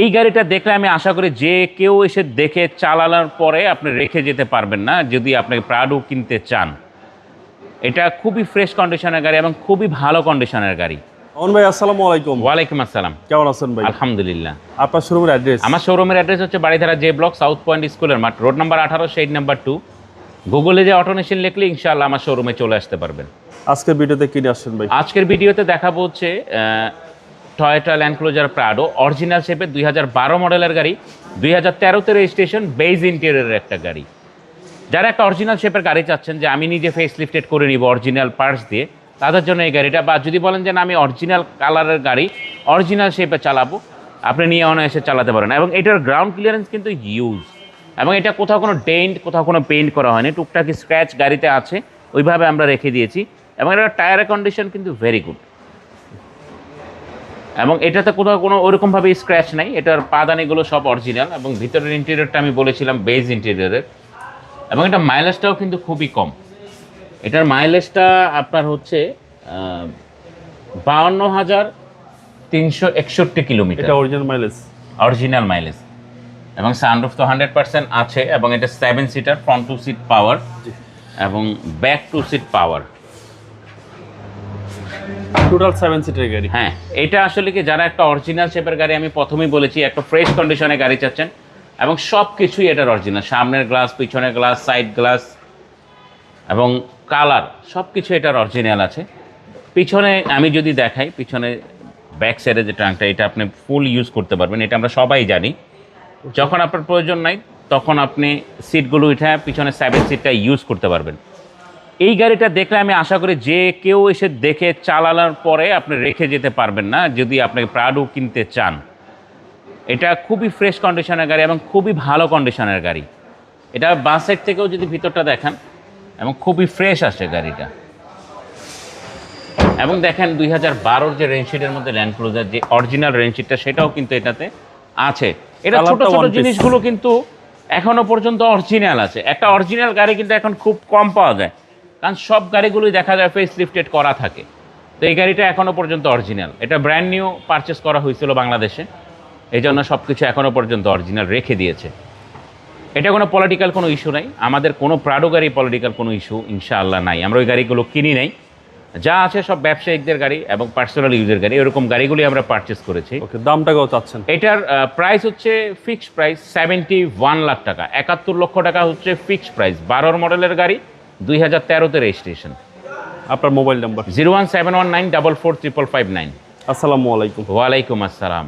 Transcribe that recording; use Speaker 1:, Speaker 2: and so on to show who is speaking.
Speaker 1: এই গাড়িটা দেখলে আমি আশা করি যে কেউ এসে দেখে চালানোর পরে আপনি রেখে যেতে পারবেন না যদি আপনাকে প্রাডো কিনতে চান। এটা খুবই ফ্রেশ কন্ডিশনের গাড়ি এবং খুবই ভালো কন্ডিশনের গাড়ি।
Speaker 2: অন ভাই আসসালামু আলাইকুম।
Speaker 1: ওয়ালাইকুম আসসালাম।
Speaker 2: কেমন আছেন ভাই?
Speaker 1: আলহামদুলিল্লাহ।
Speaker 2: আপনার শোরুমের অ্যাড্রেস
Speaker 1: আমার শোরুমের অ্যাড্রেস হচ্ছে Baridhara J block South Point স্কুলের মাঠ রোড নাম্বার আঠারো শেড নাম্বার টু গুগলে যে অটোনেশন লিখলে ইনশাআল্লাহ আমার শোরুমে চলে আসতে পারবেন।
Speaker 2: আজকে ভিডিওতে কিনে আসছেন ভাই?
Speaker 1: আজকের ভিডিওতে দেখাবো হচ্ছে Toyota land cruiser Prado. Original শেপের দুই হাজার বারো মডেলের গাড়ি, দুই হাজার তেরোতে রেজিস্ট্রেশন বেজ ইন্টেরিয়রের একটা গাড়ি। যারা একটা অরিজিনাল শেপের গাড়ি চাচ্ছেন যে আমি নিজে ফেস লিফটেড করে নিব অরিজিনাল পার্টস দিয়ে, তাদের জন্য এই গাড়িটা, বা যদি বলেন যে না, আমি অরিজিনাল কালারের গাড়ি, অরিজিনাল শেপে চালাবো, আপনি নিয়ে অনায়াসে চালাতে পারেন। এবং এটার গ্রাউন্ড ক্লিয়ারেন্স কিন্তু ইউজ এবং এটা কোথাও কোনো ডেন্ট কোথাও কোনো পেইন্ট করা হয়নি। টুকটাকি স্ক্র্যাচ গাড়িতে আছে, ওইভাবে আমরা রেখে দিয়েছি। এবং এটার টায়ারের কন্ডিশন কিন্তু ভেরি গুড এবং এটাতে কোথাও কোনো ওরকমভাবে স্ক্র্যাচ নাই। এটার পাদানিগুলো সব অরিজিনাল এবং ভিতরের ইন্টেরিয়রটা আমি বলেছিলাম বেজ ইন্টেরিয়রের এবং এটা মাইলেজটাও কিন্তু খুবই কম। এটার মাইলেজটা আপনার হচ্ছে বাউন্ন হাজার তিনশো একষট্টি কিলোমিটার।
Speaker 2: এটা অরিজিনাল মাইলেজ
Speaker 1: অরিজিনাল মাইলেজ এবং সানরুফ তো হান্ড্রেড পার্সেন্ট আছে এবং এটা seven seater front two seat power এবং back two seat power
Speaker 2: total seven সিটের গাড়ি।
Speaker 1: হ্যাঁ এটা আসলে কি, যারা একটা অরিজিনাল শেপের গাড়ি, আমি প্রথমেই বলেছি, একটা ফ্রেশ কন্ডিশনে গাড়ি চাচ্ছেন এবং সব কিছুই এটার অরিজিনাল সামনের গ্লাস পিছনের গ্লাস সাইড গ্লাস এবং কালার সব কিছু এটার অরিজিনাল আছে। পিছনে আমি যদি দেখাই, পিছনে ব্যাক সাইডে যে ট্রাঙ্কটা এটা আপনি ফুল ইউজ করতে পারবেন, এটা আমরা সবাই জানি। যখন আপনার প্রয়োজন নাই, তখন আপনি সিটগুলো উঠে পিছনে সেভেন সিটটা ইউজ করতে পারবেন। এই গাড়িটা দেখলে আমি আশা করি যে কেউ এসে দেখে চালানোর পরে আপনি রেখে যেতে পারবেন না যদি আপনি প্রাডো কিনতে চান। এটা খুবই ফ্রেশ কন্ডিশনের গাড়ি এবং খুবই ভালো কন্ডিশনের গাড়ি। এটা বাস সাইড থেকেও যদি ভিতরটা দেখান এবং খুবই ফ্রেশ আসে গাড়িটা। এবং দেখেন দুই হাজার বারোর যে রেঞ্জশিটের মধ্যে ল্যান্ড ক্রুজার যে অরিজিনাল রেঞ্জশিটটা সেটাও কিন্তু এটাতে আছে। এটা ছোট ছোট জিনিসগুলো কিন্তু এখনও পর্যন্ত অরিজিনাল আছে। একটা অরিজিনাল গাড়ি কিন্তু এখন খুব কম পাওয়া যায়। কারণ সব গাড়িগুলোই দেখা যায় ফেস লিফটেড করা থাকে। তো এই গাড়িটা এখনও পর্যন্ত অরিজিনাল এটা ব্র্যান্ড নিউ পারচেস করা হয়েছিল বাংলাদেশে। এই জন্য সব কিছু এখনও পর্যন্ত অরিজিনাল রেখে দিয়েছে। এটা কোনো পলিটিক্যাল কোনো ইস্যু নাই। আমাদের কোনো প্রাডো গাড়ি পলিটিক্যাল কোনো ইস্যু ইনশাআল্লাহ নাই। আমরা ওই গাড়িগুলো কিনি নাই। যা আছে সব ব্যবসায়িকদের গাড়ি এবং পার্সোনাল ইউজের গাড়ি। এরকম গাড়িগুলি আমরা পারচেস করেছি।
Speaker 2: ওকে দামটা কত চাচ্ছেন?
Speaker 1: এটার প্রাইস হচ্ছে fixed price seventy one lakh টাকা। একাত্তর লক্ষ টাকা হচ্ছে ফিক্সড প্রাইস বারোর মডেলের গাড়ি। দুই হাজার তেরোতে রেজিস্ট্রেশন।
Speaker 2: আপনার mobile number?
Speaker 1: Zero one seven one nine double four triple five nine.
Speaker 2: আসসালামু আলাইকুম।
Speaker 1: ওয়ালাইকুম আসসালাম।